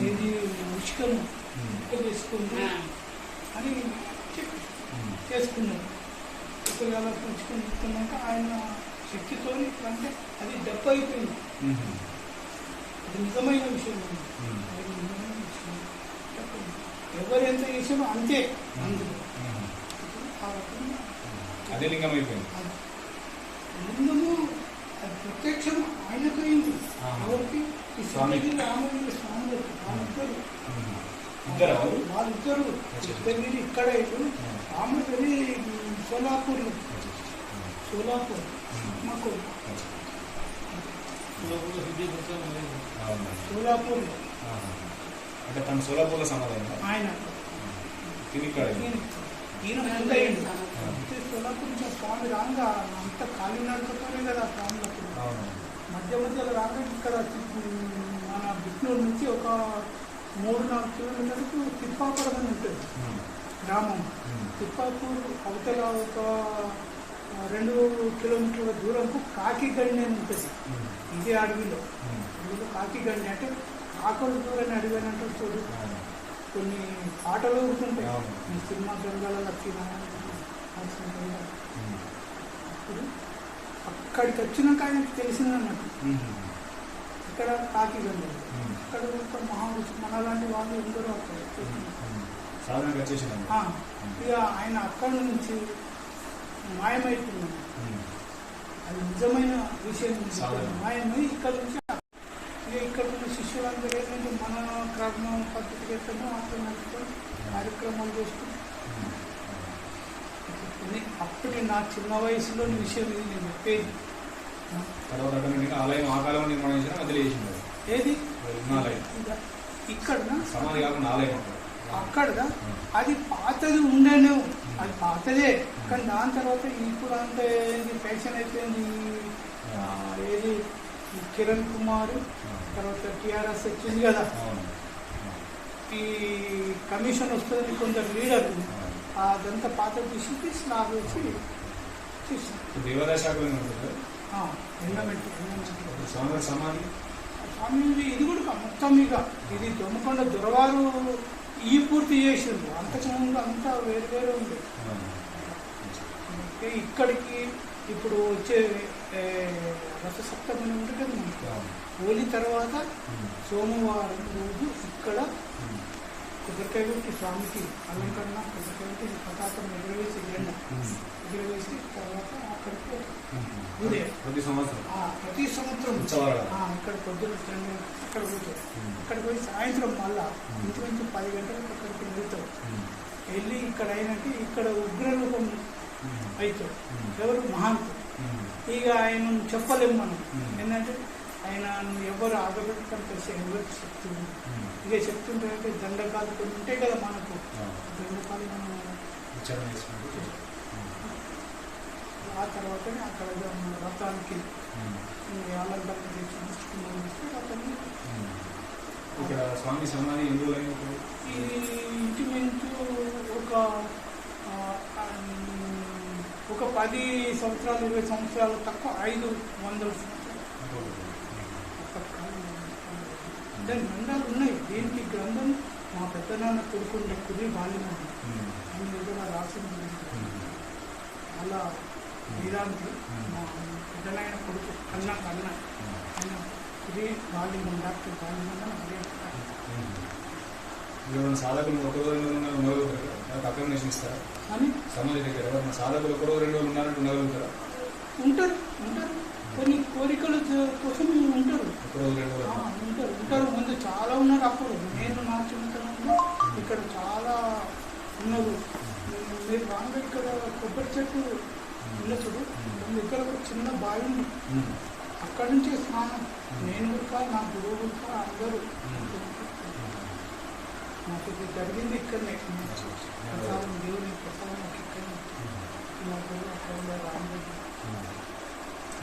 ఏది ఉష్కము ఉష్క చేసుకుంది అని ఇప్పుడు అలా పుచ్చుకొని చెప్తున్నాక ఆయన శక్తితో అంటే అది దెబ్బ అయిపోయింది అది నిజమైన విషయం. అది నిజమైన విషయం. ఎవరు ఎంత చేసామో అంతే. అందులో. అదే లింగం అయిపోయింది అది లింగము అది. ప్రత్యక్షం ఆయనకు అయింది. ఎవరికి? స్వాములకు వాళ్ళిద్దరు. ఇద్దరా వాళ్ళు? వాళ్ళిద్దరు. ఇద్దరు. ఇక్కడ రాముడి సోలాపూర్. సోలాపూర్ మాకు. సోలాపూర్. అంటే తన సోలాపూర్లో సమాధానం ఆయన. తిని ఇక్కడ ఈయన అయితే సోలాపూర్ స్వామి రాగా అంత ఖాళీ నడుపుతారే కదా ఆ మధ్యలో రాగా ఇక్కడ మన బిష్ణూరు నుంచి ఒక మూడు నాలుగు కిలోమీటర్లకు తిప్పాపురం అని ఉంటుంది. గ్రామం. తిప్పాపూర్ అవతల ఒక రెండు కిలోమీటర్ల దూరంకు కాకిగండి అని ఉంటుంది. ఇదే అడవిలో. అందులో కాకిగండి అంటే కాకులు దూరని అంటారు చూడు. కొన్ని పాటలు. ఈ సినిమా లక్ష్మీనారాయణ ఉమ్. అప్పుడు అక్కడికి వచ్చినాక ఆయనకు తెలిసిందన్నట్టు. ఇక్కడ కాకిగండి ఉమ్. అక్కడ మహావిష్ణు మనలాంటి వాళ్ళు ఎందరో అక్కడ ఇక ఆయన అక్కడి నుంచి మాయమైపోయింది. అది నిజమైన విషయం. మాయమై ఇక్కడ నుంచి ఇక ఇక్కడ ఉన్న శిష్యులందరూ ఏంటంటే మన క్రమం పద్ధతి చేస్తామో అట్లా నడుచుకొని కార్యక్రమాలు. ఇది అప్పటి నా చిన్న వయసులోని విషయం ఇది నేను చెప్పేది. ఆలయం ఆ కాలంలో నిర్మాణం చేసిన మధ్యలో చేసింది అది. ఏది? ఉన్న ఆలయం ఇక ఇక్కడనా? సమాధి కాకుండా ఆలయం అక్కడ అక్కడదా? అది పాతది ఉండేను అది పాతదే. కానీ దాని తర్వాత ఇప్పుడు ఏంది పెన్షన్ అయిపోయింది. ఏది? కిరణ్ కుమార్ తర్వాత టిఆర్ఎస్ వచ్చింది కదా. ఈ కమిషన్ వస్తుంది కొందరు లీడర్. అదంతా పాత తీసి వచ్చి దేవాదాయ శాఖలో ఉంటుంది. Endowment endowment. స్వామి సమాధి. స్వామి ఇది- కూడా మొత్తం ఇక. ఇది దొమ్మకొండ దొరవారు ఈ పూర్తి చేసిండ్రు. అంతకుముందు అంతా వేరు వేరే ఉంది. ఇక్కడికి ఇప్పుడు వచ్చే రథసప్తమి ఉంటుంది. హోలీ తర్వాత. సోమవారం రోజు ఇక్కడ కొట్టి స్వామికి అలంకరణ కొట్టి పతాకం ఎగురవేసి ఎండ. ఎగురవేసి తర్వాత అక్కడికి. ప్రతి సంవత్సరం ప్రతి సంవత్సరం ఇక్కడ పొద్దున రెండు అక్కడ ఉమ్. అక్కడికి పోయి సాయంత్రం మళ్ళా ఇంచుమించు పది గంటలకు అక్కడికి వెళ్తాం. వెళ్ళి ఇక్కడ అయినట్టు ఇక్కడ ఉగ్రరూపం ఉమ్. ఎవరు మహాంతు. ఇక ఆయన చెప్పలేము మనం. ఏంటంటే ఆయన ఎవరు ఆగబెట్టుకుంటే ఎవరికి శక్తి ఉంది ఉమ్. ఇక చెప్తుంటే దండకాలు కొన్ని ఉంటాయి కదా మనకు. దండకాలు మనం. ఆ తర్వాతనే అక్కడ రథానికి ఉమ్. అలంకరణ చేసి ఇస్తే అతన్ని. ఇక్కడ స్వామి సమాధి అయినప్పుడు ఈ ఇంచుమించు ఒక ఒక పది సంవత్సరాలు ఇరవై సంవత్సరాలు తక్కువ ఐదు వందల సంవత్సరాలు అంటే గ్రంథాలు ఉన్నాయి. దీనికి గ్రంథం మా పెద్దనాన్న కొడుకుండే కుది బాల్యం ఉంది. ఆయన దగ్గర రాసింది అలా వీరాంతి మా పెద్దనాయన కొడుకు కన్నా కన్నా ఆయన కుది బాల్యం డాక్టర్ బాల్యం అదే ఎవరైనా సాధకులు ఒక రోజు రెండు ఉన్నారు ఉండగలుగుతారు నివసిస్తారా అని? సమాధి దగ్గర. ఎవరైనా సాధకులు ఒక రోజు రెండు రోజులు ఉన్నారంటే ఉండగలుగుతారా ఉంటారు? ఉంటారు కొన్ని కోరికల కోసం ఉంటారు. రోజులు ఉంటారు ఉంటారు. ముందు చాలా ఉన్నారు అప్పుడు. నేను నా చిన్నతనంలో ఇక్కడ చాలా ఉన్నారు. మీరు రాగా ఇక్కడ కొబ్బరి చెట్టు ముందు ఇక్కడ ఒక చిన్న బావి ఉంది. అక్కడి నుంచే స్నానం. నేను కూడా నా గురువు కూడా అందరూ. నాకు ఇది జరిగింది ఇక్కడనే ప్రసాదం దేవుని ప్రసాదం నాకు ఇక్కడనే నా గురువు అక్కడ ఉండే రామరెడ్డి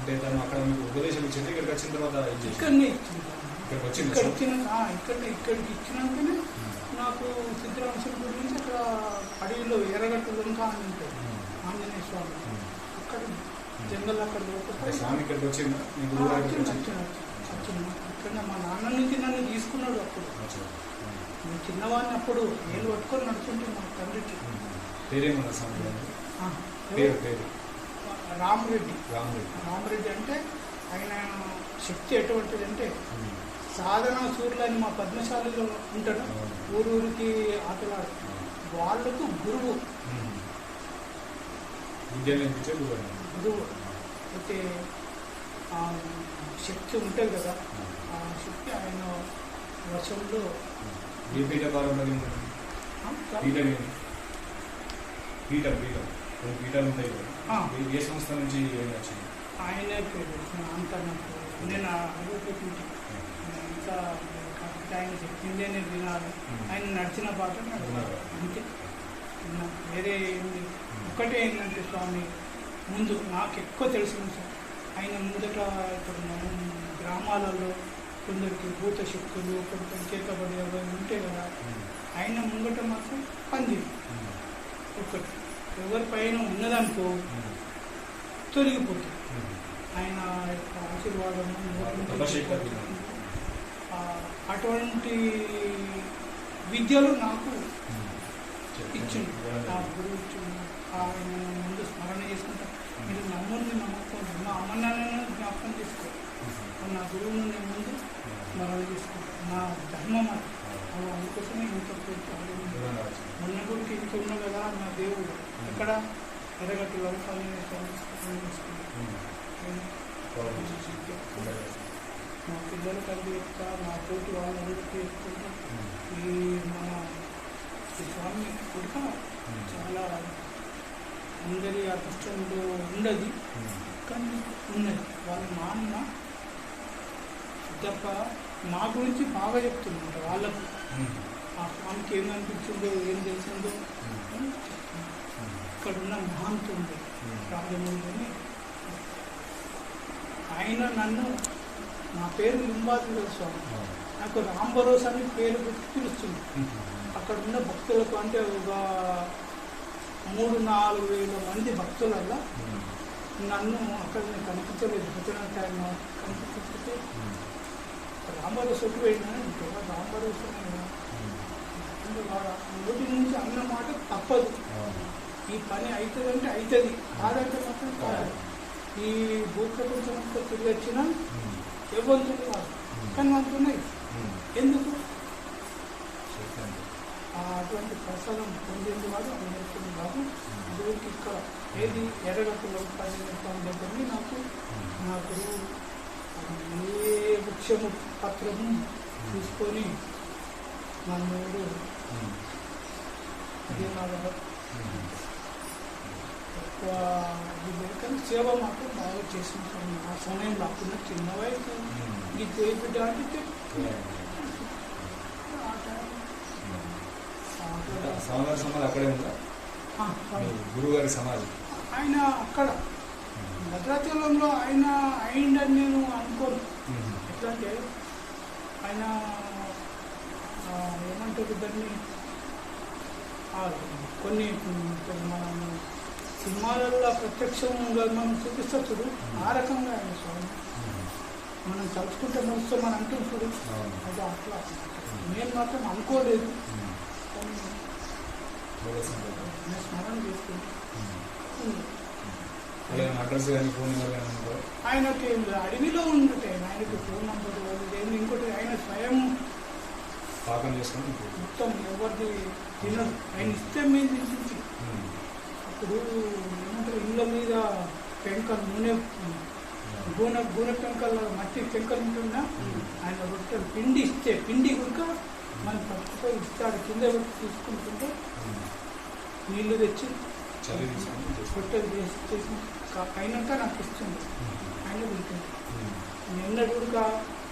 అంటే తను అక్కడ మీకు ఉపదేశం ఇచ్చింది ఇక్కడికి వచ్చిన తర్వాత ఇక్కడనే ఇక్కడికి వచ్చింది? ఇక్కడ ఇక్కడ ఇక్కడికి ఇచ్చినాకనే నాకు సిద్ధరామశివ గురించి అక్కడ అడవిలో ఎర్రగట్టు లంక అని ఉంటుంది. ఆంజనేయ స్వామి. అక్కడ జంగల్ అక్కడ స్వామి ఇక్కడికి వచ్చిందా. ఇక్కడ మా నాన్న నుంచి నన్ను తీసుకున్నాడు అప్పుడు. అచ్చా. చిన్నవాడిని అప్పుడు నేను పట్టుకొని నడుచుంటే మా తండ్రికి పేరేమన్నా ఆ, పేరు పేరు. రామరెడ్డి. రామరెడ్డి. రామరెడ్డి అంటే ఆయన శక్తి ఎటువంటిది అంటే సాధన సూర్యులని మా పద్మశాలలో ఉంటాడు ఊరు ఊరికి ఆటలాడు. వాళ్ళకు గురువు. గురువు. అయితే శక్తి ఉంటుంది కదా. ఆ శక్తి ఆయన వర్షంలో పీఠ పీఠం పీఠాలు ఉంటాయి ఆ. ఏ- సంస్థ నుంచి వచ్చింది? ఆయనే అంత నాకు నేను కాబట్టి ఆయన చెప్పిందే నేను వినాలి. ఆయన నడిచిన పాట నడవాలి. అంతే. వేరే ఏంది? ఒకటే ఏంటంటే స్వామి ముందు నాకు ఎక్కువ తెలిసిన సార్. ఆయన ముందట ఇప్పుడు గ్రామాలలో కొందరికి భూత శక్తులు కొంచెం చేతబడి అవి ఉంటాయి కదా ఆయన ముంగట మాత్రం పంది. ఒకటి. ఎవరి పైన ఉన్నదనుకో తొలగిపోతుంది. ఆయన యొక్క ఆశీర్వాదం అటువంటి విద్యలు నాకు ఇచ్చింది నా గురువు ఇచ్చింది ఆయన ముందు స్మరణ చేసుకుంటా. మీరు నమ్ముని నమ్మకం మా అమ్మ నాన్నను జ్ఞాపకం చేసుకో. నా గురువును నేను ముందు స్మరణ చేసుకుంటాను నా ధర్మం అది. అందుకోసమే ఇంత మొన్న గుడికి ఇంత ఉన్నా కదా నా దేవుడు ఎక్కడ ఎరగట్టు లోకాన్ని మా పిల్లలు కలిగి చెప్తా మా తోటి వాళ్ళు అడిగితే చెప్పుకుంటా ఈ మన స్వామి కూడా చాలా అందరి అదృష్టంలో ఉండదు. కానీ ఉన్నది. వాళ్ళ నాన్న తప్ప మా గురించి బాగా చెప్తున్నారు వాళ్ళకు. ఆ స్వామికి ఏం అనిపించిందో ఏం తెలిసిందో? అని చెప్తున్నారు. ఇక్కడ ఉన్న మహాంతు ఉంది రాజమౌళి ఆయన నన్ను నా పేరు లింబాద్రి స్వామి. నాకు రామ్ భరోసా అని పేరు గుర్తు పిలుస్తుంది. అక్కడ ఉన్న భక్తులకు అంటే ఒక మూడు నాలుగు వేల మంది భక్తులల్లో నన్ను అక్కడ కనిపించలేదు. భజన టైం కనిపించకపోతే రామభరోసాకి పోయినా ఇంకా రామభరోసా నోటి నుంచి అన్న మాట తప్పదు. ఈ పని అవుతుందంటే అవుతుంది కాదంటే మాత్రం కాదు. ఈ భూప్రపంచం అంతా తిరిగి వచ్చినా ఎవరు కాదు. కానీ మనకున్నాయి ఎందుకు? ఆ అటువంటి ప్రసాదం పొందేది వాడు అందరికీ కాదు దేవుడికి ఇక్కడ ఏది ఎర్రగట్టులో పదిహేను దగ్గర నాకు. నా గురువు ఏ వృక్షము పత్రము తీసుకొని నన్ను అదే ఎక్కువ ఇది కానీ సేవ మాత్రం బాగా చేసింటాను ఆ సమయం కాకుండా చిన్న వయసు ఈ చేయి అంటే స్వామివారి సమాధి అక్కడే ఉందా? సమాధి ఆయన అక్కడ. భద్రాచలంలో ఆయన అయిందని నేను అనుకోను. ఎట్లా అంటే ఆయన ఏమంటారు దాన్ని? కొన్ని మనం సినిమాలలో ప్రత్యక్షంగా మనం చూపిస్తా చూడు. ఆ రకంగా ఆయన స్వామి. మనం తలుచుకుంటే మనసుతో మనం అంటాం చూడు. అది అట్లా. నేను మాత్రం అనుకోలేదు. స్మరణ చేసుకుంటాను అడ్రస్ కానీ ఫోన్ నెంబర్ కానీ? ఆయనకి అడవిలో ఉండటే ఆయనకి ఫోన్ నంబర్ లేదు. ఇంకోటి ఆయన స్వయం పాకం చేసుకొని. మొత్తం ఎవరిది తినడు ఆయన ఇస్తే మేము తినిపించి అప్పుడు ఏమంటారు? ఇళ్ళ మీద పెంకలు నూనె గూనె గూనె పెంకల మట్టి పెంకలు ఉంటున్నా ఆయన రొట్టెలు పిండి ఇస్తే పిండి కుడుక మనం పట్టుకుపోయి ఇస్తాడు. కింద పెట్టి తీసుకుంటుంటే నీళ్ళు తెచ్చి కా- అయినాక నాకు ఇస్తుంది. ఆయన తింటుంది నిన్నటి కూడా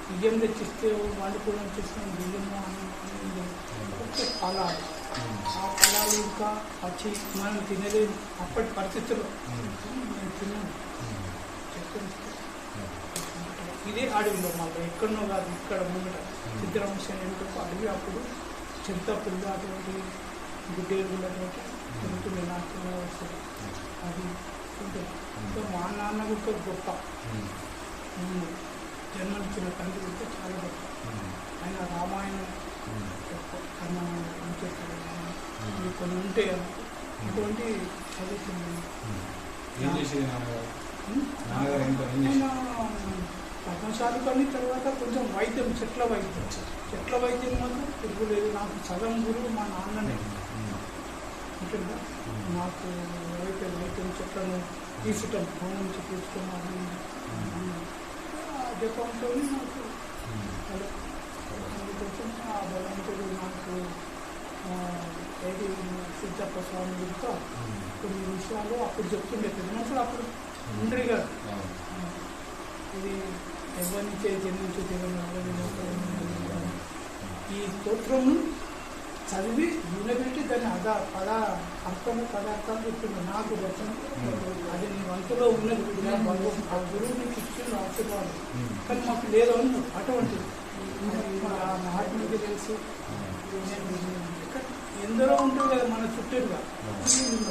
బియ్యం తెచ్చిస్తే వండుకోవడం చేస్తాం బియ్యము అన్నం అన్నం ఒకే ఫలాలు. ఆ ఫలాలు ఇంకా వచ్చి మనం తినలేము. అప్పటి పరిస్థితుల్లో. నేను తిన్నాను ఇదే అడవిలో మళ్ళీ ఎక్కడనో కాదు ఇక్కడ ముందర సిద్ధరామస్వామి వెనుక అడవి అప్పుడు చింతపుల్లు అటువంటి గుడ్డేరుగులు అటువంటి ఉంటుంది నాకు వస్తుంది అది ఉంటుంది ఇంకా మా నాన్న కూడా గొప్ప జన్మనిచ్చిన తండ్రి కూడా చాలా గొప్ప ఆయన రామాయణం గొప్ప కర్మ కొన్ని ఉంటే ఇటువంటి అటువంటి ఏం చేసేది నాన్నగారు నాన్నగారు ఏం పని పద్మశాలి పని తర్వాత కొంచెం వైద్యం చెట్ల వైద్యం చెట్ల వైద్యం మాత్రం తిరుగులేదు నాకు సగం గురువు మా నాన్ననే ఉంటుందా నాకు ఏవైతే వైద్యం చెట్లను తీసటం భూమి నుంచి తీసుకున్నాను జపంతో నాకు అలా అందుకోసం ఆ భగవంతుడు నాకు ఏది సిద్ధప్ప స్వామి గురితో కొన్ని విషయాలు అప్పుడు చెప్తుండే. పెద్దమనుషులు అప్పుడు ఉండ్రి గారు. ఇది ఎవరినిచే జన్మించు దేవుని ఈ స్తోత్రము చదివి నిలబెట్టి దాని అద పద అర్థం పదార్థాలు చెప్తున్నాడు నాకు రచన అది నీ వంతులో ఉన్నది ఆ గురువు నీకు ఇచ్చిన ఆశీర్వాదం కానీ మాకు లేదు అటువంటిది ఆ మహాత్ముడికి తెలుసు. ఎందరో ఉంటారు కదా మన చుట్టూగా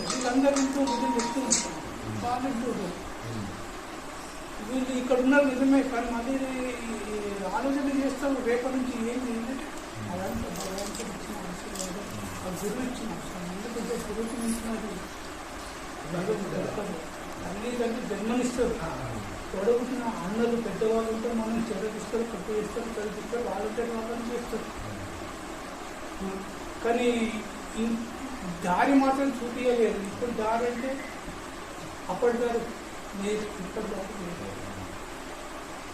వీళ్ళందరూ ఇంట్లో నిజం చెప్తూ ఉంటారు. బాగా వీళ్ళు ఇక్కడ ఉన్నారు నిజమే కానీ మళ్ళీ ఈ ఆలోచన చేస్తారు. రేపటి నుంచి ఏంటి ఏంటంటే అదంతా భగవంతుడు ఇచ్చిన ఆశీర్వాదం ఆ గురువు ఇచ్చిన ఆశీర్వాదం ఎందుకంటే గురువుకి మించినది భగవంతుడు తల్లిదండ్రులు జన్మనిస్తారు తొడగుతున్న అన్నలు పెద్దవాళ్ళు ఉంటే మనం చెరగిస్తారు కట్టు చేస్తారు చదివిస్తారు వాళ్ళంటే వాళ్ళని చేస్తారు కానీ దారి మాత్రం చూపించలేదు ఇప్పుడు దారి అంటే అప్పటి దారి లేదు ఇప్పటి దారి లేదు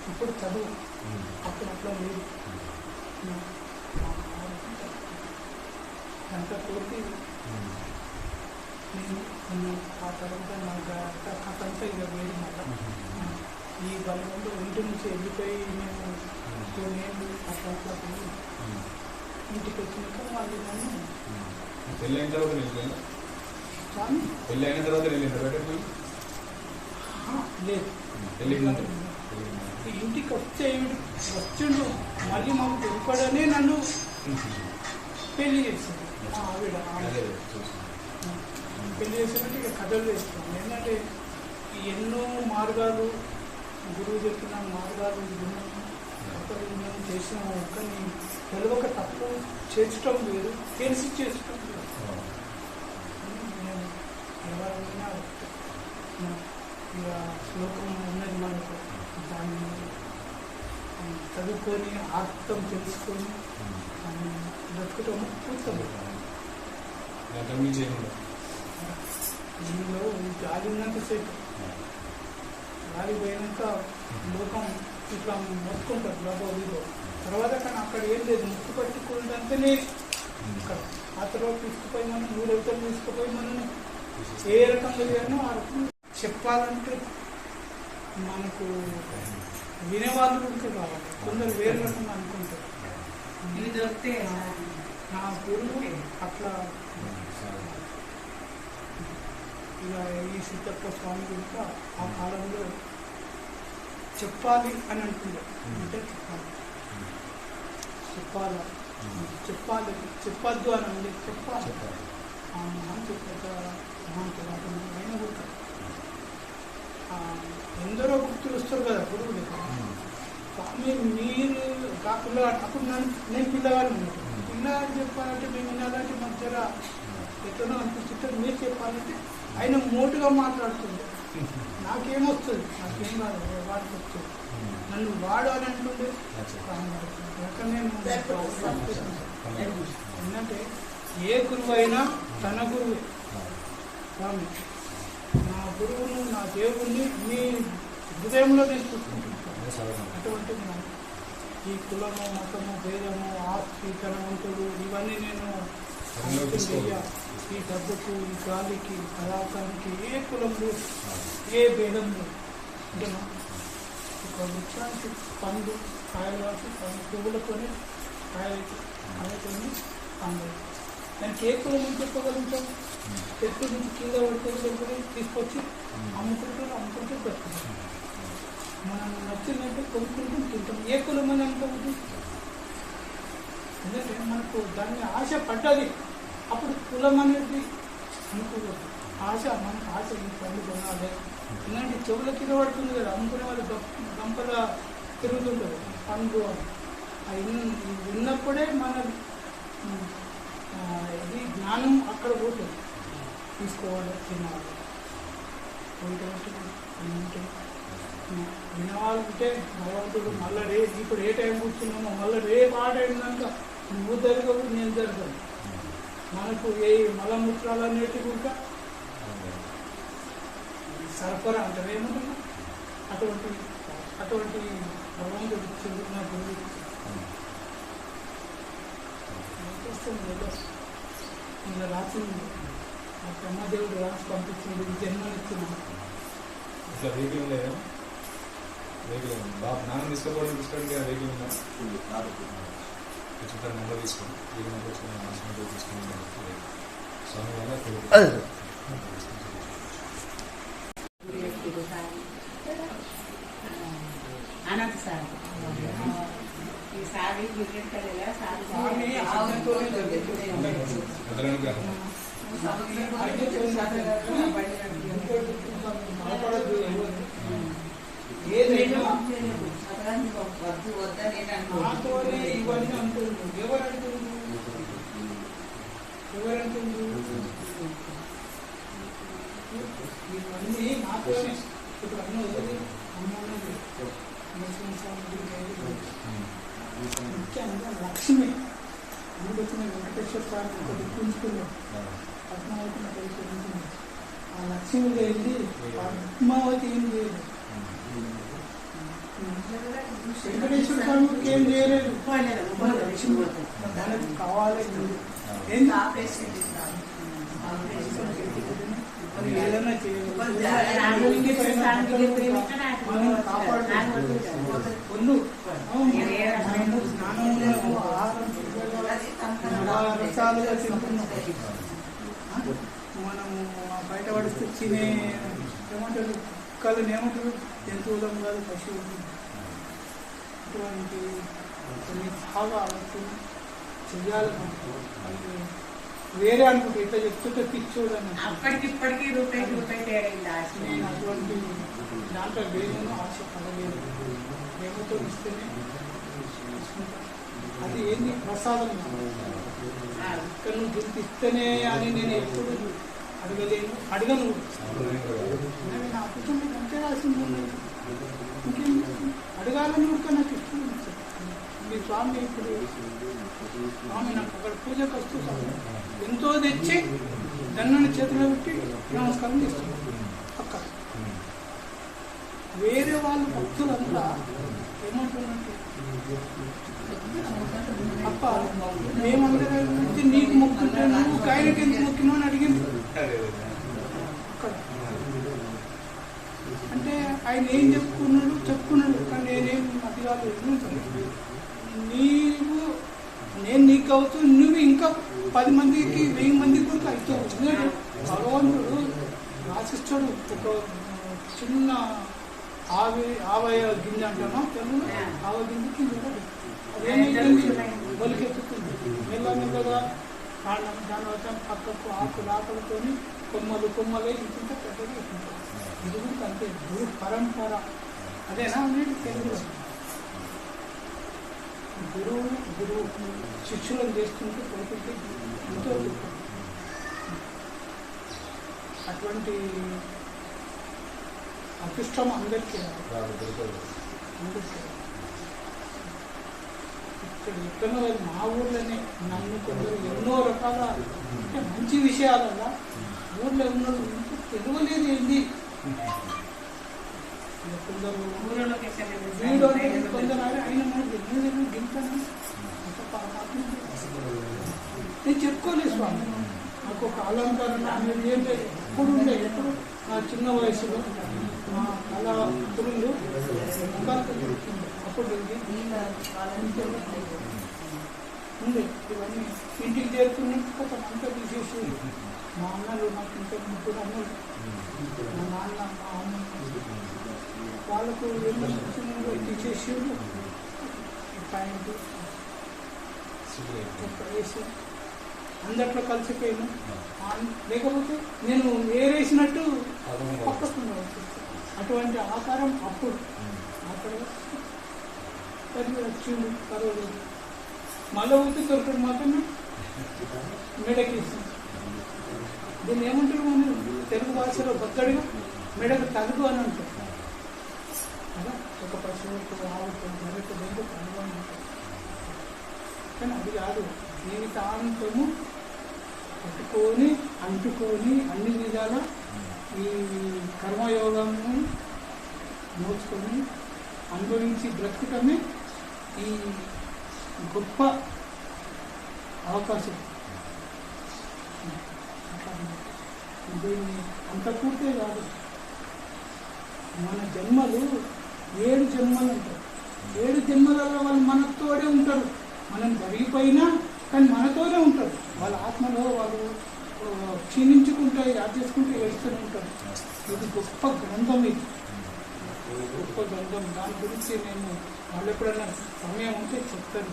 ఇప్పుడు చదువు. అప్పుడు అట్లా లేదు. అంత పూర్తి ఆ తర్వాత నా కథ అంతా ఇక వేడి మళ్ళా ఈ బలవంలో ఇంటి నుంచి వెళ్ళిపోయి నేను తొమ్మిది అట్లా ఇంటికి వచ్చినాక వాళ్ళు నన్ను పెళ్ళి అయిన తర్వాత వెళ్ళిపోయిందా అయిన తర్వాత వెళ్ళిందా లేదు. ఈ ఇంటికి వచ్చే వచ్చిండు. మళ్ళీ మాకు తెలిపడనే నన్ను పెళ్ళి చేసింది. మా ఆవిడ పెళ్ళి చేసినట్టు ఇక కథలు వేస్తాం ఏంటంటే ఈ ఎన్నో మార్గాలు గురువు చెప్పిన మార్గాలు విన్నాము కథలు విన్నాము చేసినాము కానీ తెలియక తప్పు చేర్చడం లేదు తెలిసి చేసటం లేదు ఎవరైనా ఇక శ్లోకం ఉన్నది మనకు. దాన్ని చదువుకొని అర్థం తెలుసుకొని దాన్ని బ్రతకటం పూర్తవు గతం దీనిలో గాలి ఉన్నంతసేపు గాలి పోయినాక లోకం ఇట్లా మొత్తుకుంటారు బాబా తర్వాత కానీ అక్కడ ఏం లేదు ముక్కు పట్టుకుంటే ఇక్కడ. ఆ తర్వాత తీసుకుపోయి మనం మూడు తీసుకుపోయి మనం ఏ రకంగా చేయాలో ఆ చెప్పాలంటే మనకు వినేవాళ్ళు కూడా కావాలి కొందరు వేరే రకంగా అనుకుంటారు. ఇవి దొరికితే నా గురువు అట్లా ఇక ఈ సిద్ధప్ప స్వామి గురించి ఆ కాలంలో చెప్పాలి అని అంటున్నారు అంటే చెప్పాలి. చెప్పాలి? చెప్పాలి. చెప్పొద్దు అని అంటే చెప్పాలి. ఆ మహాంతి పెద్ద మహాంతి ఆయన కూడా ఎందరో గుర్తులు వస్తారు కదా గురువు మీరు మీరు కాకుండా అప్పుడు నన్ను నేను పిల్లగాడు పిల్లగాడు చెప్పాలంటే మేము వినాలంటే మధ్యలో ఎట్లనో అనిపిస్తుంటే మీరు చెప్పాలంటే ఆయన మోటుగా మాట్లాడుతుంది. నాకేమొస్తుంది నాకేం కాదు వాడికి వస్తుంది? నన్ను వాడు అని అంటుండే. ఎందుకంటే నేను ఏంటంటే ఏ గురువు అయినా తన గురువు. స్వామి గురువును నా దేవుణ్ణి మీ హృదయంలో నేను చూసుకుంటున్నాను అటువంటి ఈ కులము మతము భేదము ఆస్తి ధనవంతుడు ఇవన్నీ నేను. ఈ డబ్బుకు ఈ గాలికి పదార్థానికి ఏ కులం లేదు ఏ భేదం లేదు. అంటే మనం ఒక వృక్షానికి పండు కాయలు కాసి పండు పువ్వులతోనే కాయలు కాయతోని పండు. దానికి ఏ కులం అని చెప్పగలుగుతాం. చెట్టు నుంచి కింద పడితే లేకపోతే తీసుకొచ్చి అమ్ముకుంటూ అమ్ముకుంటూ పెట్టుకుంటాం మనం నచ్చిందంటే కొనుక్కుంటూ తింటాం. ఏ కులం అని అనుకోవద్దు ఎందుకంటే మనకు దాన్ని ఆశ పడ్డది. అప్పుడు కులం అనేది అనుకోవద్దు ఆశ మనకు ఆశ ఈ పళ్ళు కొనాలి. ఇలాంటి చెవుల కింద పడుతుంది కదా అమ్ముకునే వాళ్ళు గంప- గంపల తిరుగుతుంటారు. పండ్లు అవి విన్నప్పుడే మన ఇది జ్ఞానం అక్కడ పోతుంది తీసుకోవాలి తినాలి. వినవాలంటే భగవంతుడు మళ్ళీ రే ఇప్పుడు ఏ టైం కూర్చున్నామో మళ్ళీ రేపు ఆ టైం కనుక నువ్వు జరగవు నేను జరగదు మనకు ఏ మలమూత్రాలు అనేటి కూడా సరఫరా అంటే ఏమంటున్నా అటువంటి అటువంటి భగవంతుడు ఇచ్చింది నా గురువు. వస్తుంది ఇలా రాసింది ఆ బ్రహ్మదేవుడు రాసి పంపించింది ఈ జన్మనిచ్చిన ఇట్లా వెహికల్ లేదా వెహికల్ బాబు నాన్న తీసుకోవడం తీసుకోవడానికి వెహికల్ ఉందా కొంచెం నెంబర్ తీసుకోండి వెహికల్ నెంబర్ తీసుకుని హాస్పిటల్ తీసుకుని స్వామి వల్ల అనంత సార్. ఈ సారి క్రికెట్ కడేలా సారి స్వామి ఆనందంతోనే జరుగుతుంది. భయపడద్దు ఎవరు. ఏదైనా వద్దు వద్దని నాతోనే ఇవన్నీ అంటుండ్రు ఎవరు అంటుండ్రు ఎవరు అంటుండ్రు ఇవన్నీ నాతోనే ఇప్పుడు అన్న వదిలి అమ్మన్నది ముస్లిం స్వామి ముఖ్యంగా లక్ష్మి ముందు వచ్చిన వెంకటేశ్వర స్వామి ఒకటి గుర్తుంచుకున్నాం పద్మావతి కలిసి ఉంటుంది ఆ లక్ష్మి లేని పద్మావతి ఏం లేదు వెంకటేశ్వర స్వామికి ఏం చేయలేదు. దానికి కావాలి ఏదైనా చేయాలి. మనము స్నానంలో ఆహారం రసాలుగా తింటున్నాం మనము బయట పడిస్తే తినే ఏమంటారు కుక్కలు ఏమంటారు జంతువులం కాదు పశువులు అటువంటి కొన్ని బాగా ఆలోచన చెయ్యాలి అది వేరే అనుకుంటే ఇట్లా చెప్తుంటే పిచ్చోడని అప్పటికిప్పటికీ రూపాయి రూపాయి తేడా నేను అటువంటి దాంట్లో వేదన ఆశ పడలేదు. ప్రేమతో ఇస్తేనే అది ఏంది? ప్రసాదం ఇక్కడ నువ్వు గుర్తిస్తేనే అని నేను ఎప్పుడు అడగలేను. అడగను. నా కుటుంబం అంతే రాసింది ఇంకేం అడగాలని కూడా నాకు ఇష్టం మీ స్వామి ఇప్పుడు స్వామి నాకు అక్కడ పూజకు వస్తున్నాను ఎంతో తెచ్చి దండని చేతిలో పెట్టి నమస్కారం చేస్తున్నాను వేరే వాళ్ళ భక్తులంతా ఏమంటున్నట్టు అప్ప మేమందరం వచ్చి నీకు మొక్కుంటే నువ్వు కాయలకి ఎందుకు మొక్కినావు అని అడిగింది. అంటే ఆయన ఏం చెప్పుకున్నాడు? చెప్పుకున్నాడు. కానీ నేనేం అది కాదు నీవు నేను నీకు అవుతూ నువ్వు ఇంకా పది మందికి వెయ్యి మందికి కూడా అవుతావు ఎందుకంటే భగవంతుడు ఆశిస్తాడు. ఒక చిన్న ఆవి ఆవయ గింజ అంటామా? తెలుగు ఆవ గింజకి ఇవ్వడు. మొలికెత్తుతుంది పక్కకు ఆకులు ఆకులతోని కొమ్మలు కొమ్మలే ఇంకుంటే పెద్దగా. ఇది కూడా అంతే పరంపర అదేనా అనేది తెలుగులో గురువు గురువు శిష్యులను చేస్తుంటే ఎంతో. అటువంటి అదృష్టం అందరికీ. అందరికీ. ఇక్కడ ఎక్కడో మా ఊర్లోనే నన్ను కొందరు ఎన్నో రకాల అంటే మంచి విషయాలల్లా ఊర్లో ఉన్నది తెలియలేదు ఏంది? కొందరు వీడో కొందరు ఆయన మనకు తెలియదు గింతను అంత నేను చెప్పుకోలేదు స్వామి. నాకు ఒక అలంకరణ అనేది ఏం లేదు ఎప్పుడు ఉండే ఎప్పుడు? నా చిన్న వయసులో మా కళా పురులు ఇది ఉంది. ఇవన్నీ ఇంటికి చేరుకున్నట్టు కొంచెం అంతా తీసేసి మా అన్నలు నాకు ఇంకా ముగ్గురు అన్నలు మా నాన్న మా అమ్మ వాళ్ళకు ఏం వచ్చిందో తీసేసి పాయింట్ వేసి అందట్లో కలిసిపోయాను లేకపోతే నేను ఏరేసినట్టు పక్కకు ఉండవచ్చు. అటువంటి ఆకారం అప్పుడు. అక్కడ అది వచ్చింది పర్వాలేదు. మళ్ళీ ఉంటే దొరకడం మాత్రమే. మెడకేసి. దీన్ని ఏమంటారు మనం తెలుగు భాషలో బొత్తడిగా మెడకు తగదు అని అంటారు. కదా ఒక పశువుకు ఆవుకు మరొక బొంగు అని కానీ అది కాదు. జీవితాంతము పట్టుకొని అంటుకొని అన్ని విధాల ఈ కర్మయోగము నేర్చుకొని అనుభవించి బ్రతకటమే ఈ గొప్ప అవకాశం. దీన్ని అంత పూర్తే కాదు. మన జన్మలు ఏడు జన్మలు ఉంటారు ఏడు జన్మలలో వాళ్ళు మనతోనే ఉంటారు. మనం జరిగిపోయినా కానీ మనతోనే ఉంటారు. వాళ్ళ ఆత్మలో వాళ్ళు క్షీణించుకుంటే యాద చేసుకుంటూ ఏడుస్తూనే ఉంటారు. ఇది గొప్ప గ్రంథం ఇది. గొప్ప గ్రంథం దాని గురించి నేను మళ్ళీ ఎప్పుడైనా సమయం ఉంటే చెప్తాను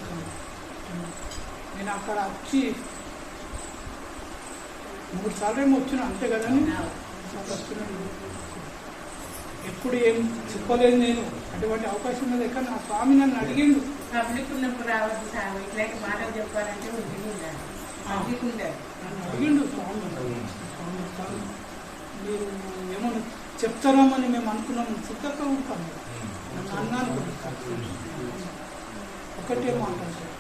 నేను అక్కడ వచ్చి మూడు సార్లు ఏమో వచ్చిన అంతే కదండి నాకు వస్తున్నాను. ఎప్పుడు ఏం చెప్పలేదు నేను అటువంటి అవకాశం లేదు ఎక్కడ నా స్వామి నన్ను అడిగిండు పబ్లిక్ ఉన్నప్పుడు రావద్దు సార్ ఇట్లాంటి మాటలు చెప్పాలంటే ఉంటుంది ఉండాలి పబ్లిక్ ఉండాలి నన్ను అడిగిండు స్వామి స్వామి, స్వామి, మీరు చెప్తారామని మేము అనుకున్నాము సిద్ధంగా ఉంటాం. నన్ను అన్నాను ఒకటే మాట అంటాను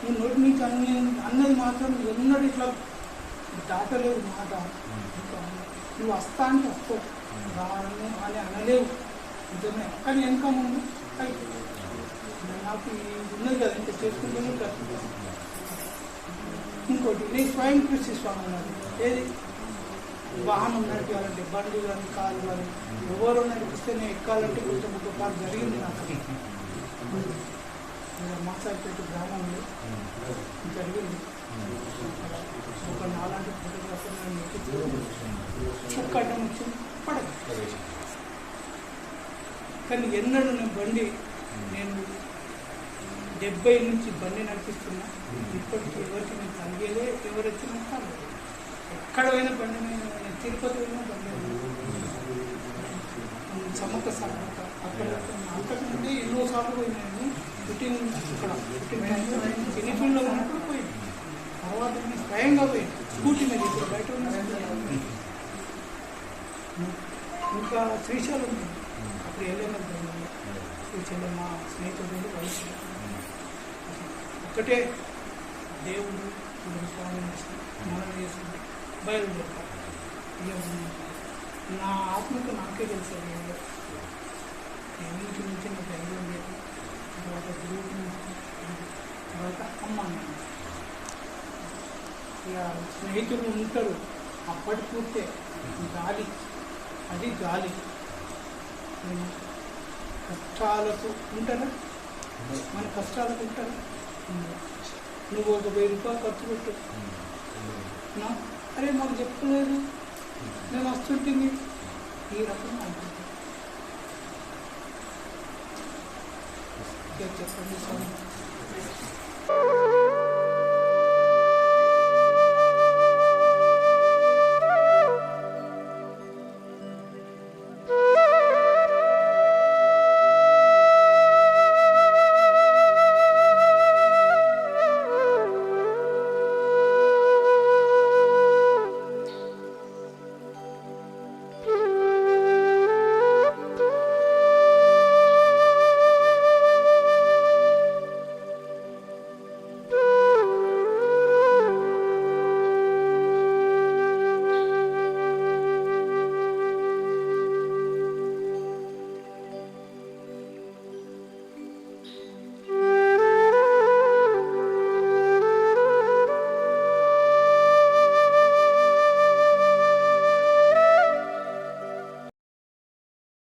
నువ్వు నోటి నుంచి అన్ని అన్నది మాత్రం ఎన్నడూ ఇట్లా దాటలేవు మాట. నువ్వు వస్తా అంటే వస్తావు రాను అని అనలేవు. నిజమే. కానీ వెనక ముందు అయిపోయింది. నాకు ఇది ఉన్నది కదా ఇంకా చేసుకుంటూనే బ్రతుకుతాను. ఇంకోటి నేను స్వయం కృషి స్వామి అన్నారు ఏది? వాహనం నడిపాలంటే బండి కానీ కారు కానీ ఎవరు నడిపిస్తే ఎక్కాలంటే కొంచెం ఒక పాటు జరిగింది నాకు. మాసాయిపేట గ్రామంలో జరిగింది. ఒక నాలాంటి ఫోటోగ్రాఫర్ నేను ఎక్కించుకొని వచ్చింది పడదు. కానీ ఎన్నడూ నేను బండి నేను డెబ్బై నుంచి బండి నడిపిస్తున్నా. ఇప్పటికి ఎవరికి నేను తగ్గేదే ఎవరు వచ్చినా ఎక్కడ పోయినా బండి మీద తిరుపతి పోయినా బండి సమ్మక్క సమ్మక్క అక్కడ అంతకుముందే ఎన్నో సార్లు పోయినాను పుట్టిన ఇక్కడ షూటింగ్ ఉన్నప్పుడు పోయింది తర్వాత స్వయంగా పోయింది స్కూటీ మీద ఇప్పుడు బయట ఉన్న ఇంకా శ్రీశైలం ఉంది. అప్పుడు వెళ్ళాను శ్రీశైలం మా స్నేహితుడు వయసు. ఒక్కటే దేవుడు స్వామి మనం చేసుకుంటే బయలుదేరుతాం నా ఆత్మకు నాకే తెలుసు దేవునికి నుంచి నాకు ధైర్యం లేదు తర్వాత గురువుకి నుంచి తర్వాత అమ్మ ఇక స్నేహితులు ఉంటారు. అప్పటి పూర్తే గాలి. అది గాలి. కష్టాలకు ఉంటారా? మన కష్టాలకు ఉంటారా. నువ్వు ఒక వెయ్యి రూపాయలు ఖర్చు పెట్టు. అరే మాకు చెప్పలేదు నేను వస్తుంటుంది. ఈ ఇక చెప్పండి స్వామి